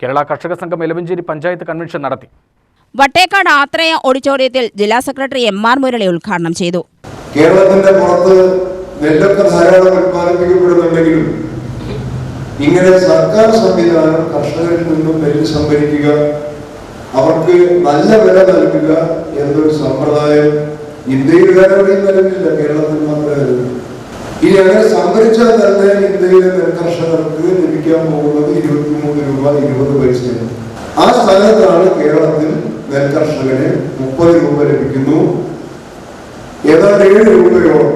കേരള കർഷക സംഘം എലവഞ്ചേരി പഞ്ചായത്ത് കൺവെൻഷൻ നടത്തി. വട്ടേക്കാട് ആത്രയ ഓഡിറ്റോറിയത്തിൽ ജില്ലാ സെക്രട്ടറി എം ആർ മുരളി ഉദ്ഘാടനം ചെയ്തു. കേരളത്തിന്റെ പുറത്ത് നെല്ലൊക്കെ ധാരാളം ഉത്പാദിപ്പിക്കപ്പെടുന്നുണ്ടെങ്കിലും ഇങ്ങനെ സർക്കാർ സംവിധാനം കർഷകരിൽ നിന്നും നെല്ല് സംഭരിക്കുക അവർക്ക് നല്ല വില നൽകുക എന്നൊരു സമ്പ്രദായം ഇന്ത്യയിൽ വേറെ എവിടെയും നിലവിലില്ല. കേരളത്തിൽ മാത്രമേ. ഇനി അങ്ങനെ സംഭരിച്ചാൽ തന്നെ ഇന്ത്യയിലെ നെൽകർഷകർക്ക് ലഭിക്കാൻ പോകുന്നത് ഇരുപത്തിമൂന്ന് രൂപ ഇരുപത് പൈസയാണ്. ആ സ്ഥലത്താണ് കേരളത്തിൽ നെൽകർഷകന് മുപ്പത് രൂപ ലഭിക്കുന്നു. ഏതാണ്ട് ഏഴ് രൂപയോളം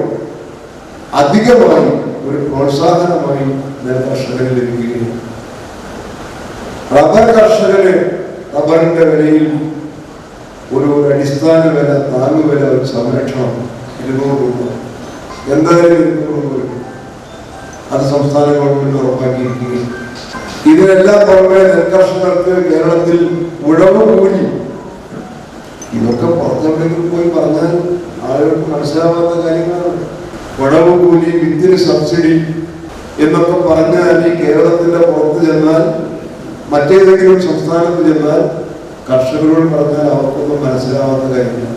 അധികമായി ഒരു പ്രോത്സാഹനമായി നെൽകർഷകന് ലഭിക്കുകയാണ്. റബ്ബർ കർഷകന് റബ്ബറിന്റെ വിലയിൽ ഒരു അടിസ്ഥാന വില താങ്ങുവില ഒരു സംരക്ഷണം ഇരുന്നൂറ് രൂപ. എന്തായാലും. അത് സംസ്ഥാന ഗവൺമെന്റ് ഉറപ്പാക്കിയിരിക്കുകയും ഇതിനെല്ലാം പുറമെ നെൽകർഷകർക്ക് കേരളത്തിൽ ഉഴവ് കൂലി. ഇതൊക്കെ പുറത്തെവിടെയെങ്കിലും പോയി പറഞ്ഞാൽ ആളുകൾക്ക് മനസ്സിലാവാത്ത കാര്യങ്ങളാണ്. ഉഴവ് കൂലി വിത്തിന് സബ്സിഡി എന്നൊക്കെ പറഞ്ഞാൽ ഈ കേരളത്തിന്റെ പുറത്ത് ചെന്നാൽ മറ്റേതെങ്കിലും സംസ്ഥാനത്ത് ചെന്നാൽ കർഷകരോട് പറഞ്ഞാൽ അവർക്കൊന്നും മനസ്സിലാവാത്ത കാര്യമില്ല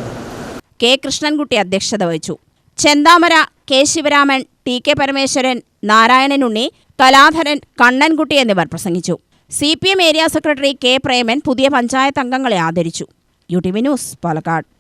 കെ കൃഷ്ണൻകുട്ടി അധ്യക്ഷത വഹിച്ചു. Chenthamara K Sivaraman T K Parameswaran Narayanan Unni Kaladharan Kannankutty എന്നിവർ പ്രസംഗിച്ചു. C P M area secretary K Preman പുതിയ പഞ്ചായത്ത് അംഗങ്ങളെ ആദരിച്ചു. U T V news Palakkad.